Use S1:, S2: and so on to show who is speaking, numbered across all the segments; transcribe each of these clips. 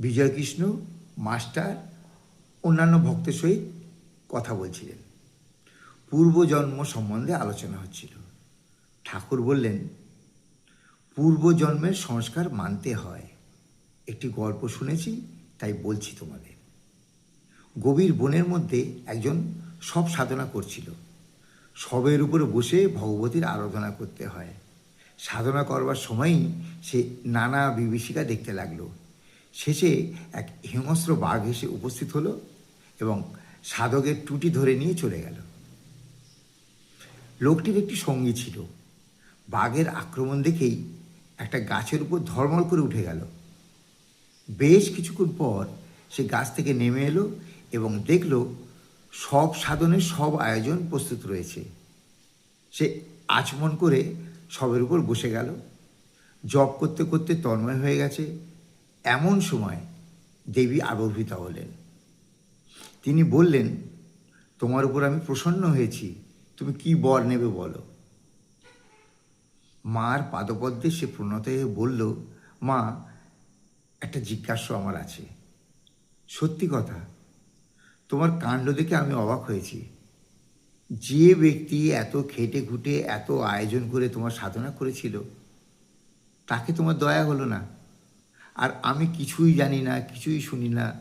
S1: Bijoykrishna, master, অন্যান্য ভক্তের সহিত কথা বলছিলেন। পূর্বজন্ম সম্বন্ধে আলোচনা হচ্ছিল। ঠাকুর বললেন, পূর্বজন্মের সংস্কার মানতে হয়। একটি গল্প শুনেছি, তাই বলছি তোমাদের। গভীর বনের মধ্যে একজন সব সাধনা করছিল। সবের উপরে বসে ভগবতীর আরাধনা করতে হয়। সাধনা করবার সময়ই সে নানা বিভীষিকা দেখতে লাগল। শেষে এক হিংস্র বাঘ এসে উপস্থিত হলো এবং সাধকের টুটি ধরে নিয়ে চলে গেল। লোকটির একটি সঙ্গী ছিল। বাঘের আক্রমণ দেখেই একটা গাছের উপর ধর্মল করে উঠে গেল। বেশ কিছুক্ষণ পর সে গাছ থেকে নেমে এলো এবং দেখল সব সাধনের সব আয়োজন প্রস্তুত রয়েছে। সে আচমন করে সবের উপর বসে গেল। জপ করতে করতে তন্ময় হয়ে গেছে। এমন সময় দেবী আবির্ভূতা হলেন। তিনি বললেন, তোমার উপর আমি প্রসন্ন হয়েছি। তুমি কি বর নেবে বলো? মার পাদপদ্মে সে প্রণত হয়ে বলল, মা, একটা জিজ্ঞাস্য আমার আছে। সত্যি কথা, তোমার কাণ্ড দেখে আমি অবাক হয়েছি। যে ব্যক্তি এত খেটে খুঁটে এত আয়োজন করে তোমার সাধনা করেছিল, তাকে তোমার দয়া হলো না। আর আমি কিছুই জানি না, কিছুই শুনি না।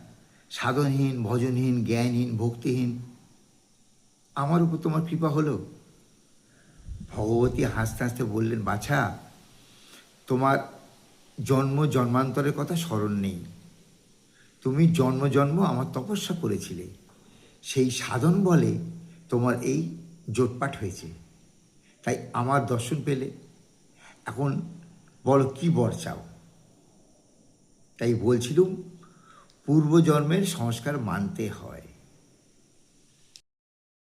S1: সাধনহীন, ভজনহীন, জ্ঞানহীন, ভক্তিহীন। আমার উপর তোমার কৃপা হলো? ভগবতী হাসতে হাসতে বললেন, বাছা, তোমার জন্ম জন্মান্তরের কথা স্মরণ নেই। তুমি জন্ম জন্ম আমার তপস্যা করেছিলে। সেই সাধন বলে তোমার এই জোটপাট হয়েছে। তাই আমার দর্শন পেলে। এখন বলো, কী বর চাও? তাই বলছিলুম পূর্বজন্মের সংস্কার মানতে হয়।